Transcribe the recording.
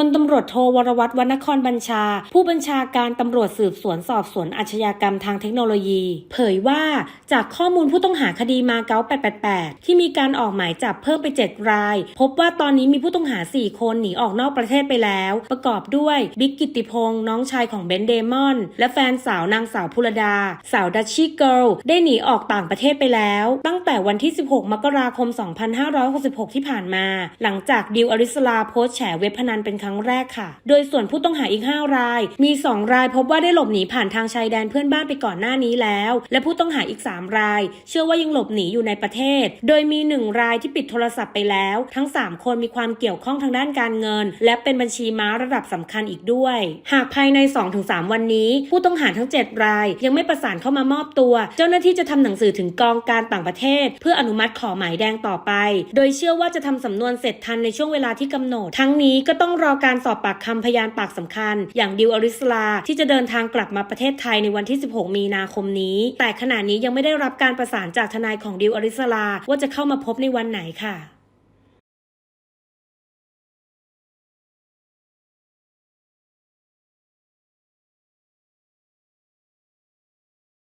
พลตำรวจโทวรวัตรวรรณครบัญชา ผู้บัญชาการตำรวจสืบสวนสอบสวนอาชญากรรมทางเทคโนโลยี เผยว่าจากข้อมูลผู้ต้องหาคดีมาเก๊า888 ที่มีการออกหมายจับเพิ่มไป 7 ราย พบว่าตอนนี้มีผู้ต้องหา 4 คนหนีออกนอกประเทศไปแล้ว ประกอบด้วยบิ๊กกิติพงศ์น้องชายของเบนเดมอน และแฟนสาวนางสาวพุรดา สาวดัชชี่เกิลได้หนีออกต่างประเทศไปแล้ว ตั้งแต่วันที่ 16 มกราคม 2566 ที่ผ่านมา หลังจากดิวอริสลาโพสแฉเว็บพนันเป็นครั้งแรกค่ะ โดยส่วนผู้ต้องหาอีก 5 ราย มี 2 รายพบว่าได้หลบหนีผ่านทางชายแดนเพื่อนบ้านไปก่อนหน้านี้แล้ว และผู้ต้องหาอีก 3 ราย เชื่อว่ายังหลบหนีอยู่ในประเทศ โดยมี 1 รายที่ปิดโทรศัพท์ไปแล้ว ทั้ง 3 คนมีความเกี่ยวข้องทางด้านการเงิน และเป็นบัญชีม้าระดับสำคัญอีกด้วย หากภายใน 2-3 วันนี้ ผู้ต้องหาทั้ง 7 ราย ยังไม่ประสานเข้ามามอบตัว เจ้าหน้าที่จะทำหนังสือถึงกองการต่างประเทศ เพื่ออนุมัติขอหมายแดงต่อไป โดยเชื่อว่าจะทำสำนวนเสร็จทันในช่วงเวลาที่กำหนด ทั้งนี้ก็ต้องรอการสอบปากคำพยานปากสำคัญ อย่างดิวอริสลาที่จะเดินทางกลับมาประเทศไทยในวันที่ 16 มีนาคมนี้ แต่ขณะนี้ยังไม่ได้รับการประสานจากทนายของดิวอริสลาว่าจะเข้ามาพบในวันไหนค่ะ